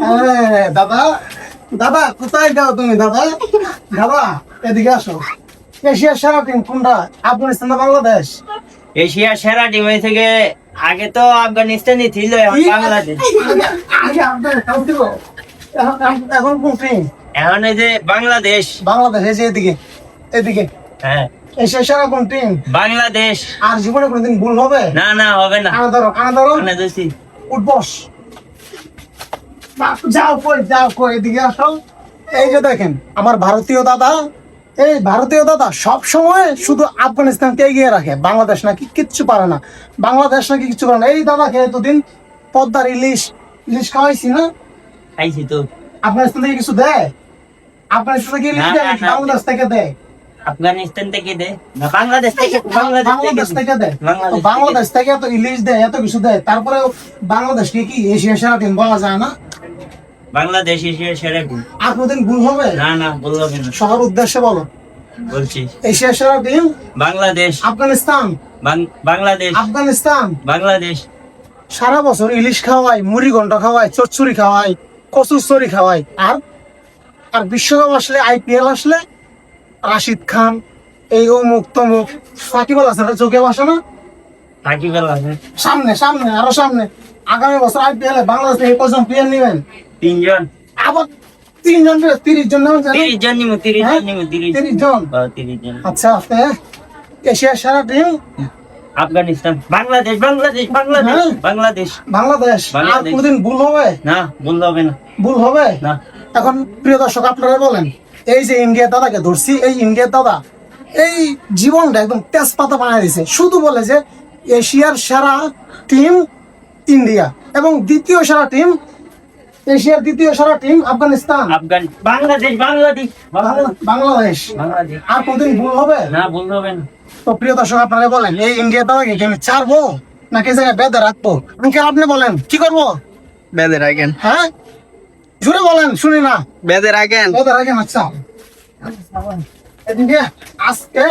হ্যাঁ, দাদা দাদা কোথায় যাও তুমি দাদা দাদা এদিকে আসো। এশিয়ার সেরা টিম কোনটা? আফগানিস্তান না বাংলাদেশ? এশিয়ার সেরা টিম থেকে আগে তো আফগানিস্তানই ছিল এখন বাংলাদেশ। আগে আফগানিস্তান ছিল। এখন- এখন- এখন কোন টিম এখন এই যে বাংলাদেশ। বাংলাদেশ এই যে এদিকে এদিকে। হ্যাঁ। এশিয়ার সেরা কোন টিম বাংলাদেশ। আর জীবনে কোনোদিন ভুল হবে? না না হবে না। ধরো উঠবস। যাও কই যাও কই এদিকে আসো। এই যে দেখেন আমার ভারতীয় দাদা এই ভারতীয় দাদা সব সময় শুধু আফগানিস্তানকে এগিয়ে রাখে। বাংলাদেশ নাকি কিচ্ছু পারে না। বাংলাদেশ নাকি কিচ্ছু পারে না। এই দাদাকে এতদিন পদ্মার ইলিশ ইলিশ খাওয়াইছি না? খাইছি তো। আফগানিস্তান থেকে কিছু দেয়? আফগানিস্তান থেকে ইলিশ দেয়। বাংলাদেশ থেকে দেয়? আফগানিস্তান থেকে দে না বাংলাদেশ থেকে বাংলাদেশ থেকে দেয়। বাংলাদেশ থেকে এত ইলিশ দেয় এত কিছু দেয় তারপরে বাংলাদেশকে কি এশিয়া সেরা টিম বলা যায় না? বাংলাদেশ এশিয়ার সেরা টিম আর কোনদিন ভুল হবে? না না বলল কেন সবার উদ্দেশ্যে বলো। বলছি। এশিয়া সেরা টিম? বাংলাদেশ। আফগানিস্তান। বাংলাদেশ। আফগানিস্তান। বাংলাদেশ। সারা বছর ইলিশ খাওয়াই মুড়ি ঘন্ট খাওয়াই চচ্চড়ি খাওয়াই কচুর কচুরচড়ি খাওয়াই আর আর বিশ্বকাপ আসলে আইপিএল আসলে রাশিদ খান এই অমুক তমুক সাকিব আল হাসানের চোখে বসে না? সাকিব আল হাসান। সামনে সামনে আরও সামনে। আগামী বছর আইপিএল বাংলাদেশ থেকে কজন প্লেয়ার নেবেন? তিনজন। আবার তিনজন তিরিশ জন তিরিশ জন নিমু তিরিশ হ্যাঁ? জন নিমু তিরিশ জন। তিরিশ জন? আচ্ছা আপনি এশিয়ার সেরা টিম আফগানিস্তান। বাংলাদেশ বাংলাদেশ বাংলাদেশ হ্যাঁ। বাংলাদেশ। বাংলাদেশ? আর। কোনদিন ভুল হবে? না বলতে হবে না। ভুল হবে? না। এখন প্রিয় দর্শক আপনারা বলেন এই যে ইন্ডিয়ার দাদাকে ধরছি এই ইন্ডিয়ার দাদা এই জীবনটা একদম তেজপাতা বানিয়ে দিছে শুধু বলে যে এশিয়ার সেরা টিম ইন্ডিয়া এবং দ্বিতীয় সেরা টিম এশিয়ার দ্বিতীয় সেরা টিম আফগানিস্তান। আফগান বাংলাদেশ বাংলাদেশ। বাংলাদেশ। বাংলাদেশ। আর কোনদিন ভুল হবে? না বলতে হবে না। তো প্রিয় দর্শক আপনারা বলেন এই ইন্ডিয়ার দাদাকে কি আমি ছাড়বো? নাকি জায়গায় বেঁধে রাখব? আঙ্কেল আপনি বলেন কি করব? বেঁধে রাখেন। হ্যাঁ? জুড়ে বলেন শুনি না। বেঁধে রাখেন। বেঁধে রাখেন আচ্ছা। এদিকে আজকে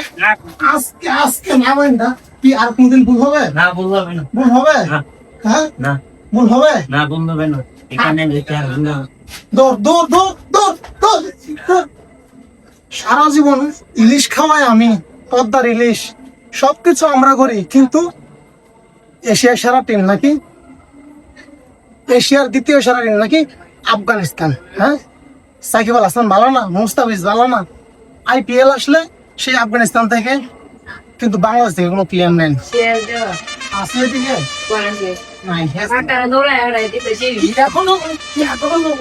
আজকে আজকে নামেন না কি আর কোনদিন ভুল হবে? না বলতে হবে না। ভুল হবে? না। হ্যাঁ? না। ভুল হবে? না বলতে হবে না। এখানে যেতে না। দৌড় দৌড় দৌড় দৌড় দৌড়। দৌড়। সারা জীবন ইলিশ খাওয়াই আমি পদ্মার ইলিশ। সবকিছু আমরা করি কিন্তু এশিয়ার সেরা টিম নাকি? এশিয়ার দ্বিতীয় সেরা টিম নাকি? আফগানিস্তান হ্যাঁ? সাকিব আল হাসান ভালো না মুস্তাফিজ ভালো না। আইপিএল আসলে সেই আফগানিস্তান থেকে কিন্তু বাংলাদেশ থেকে কোনো প্লেয়ার নেন আসলে দিকে? নাই এখনও এখনও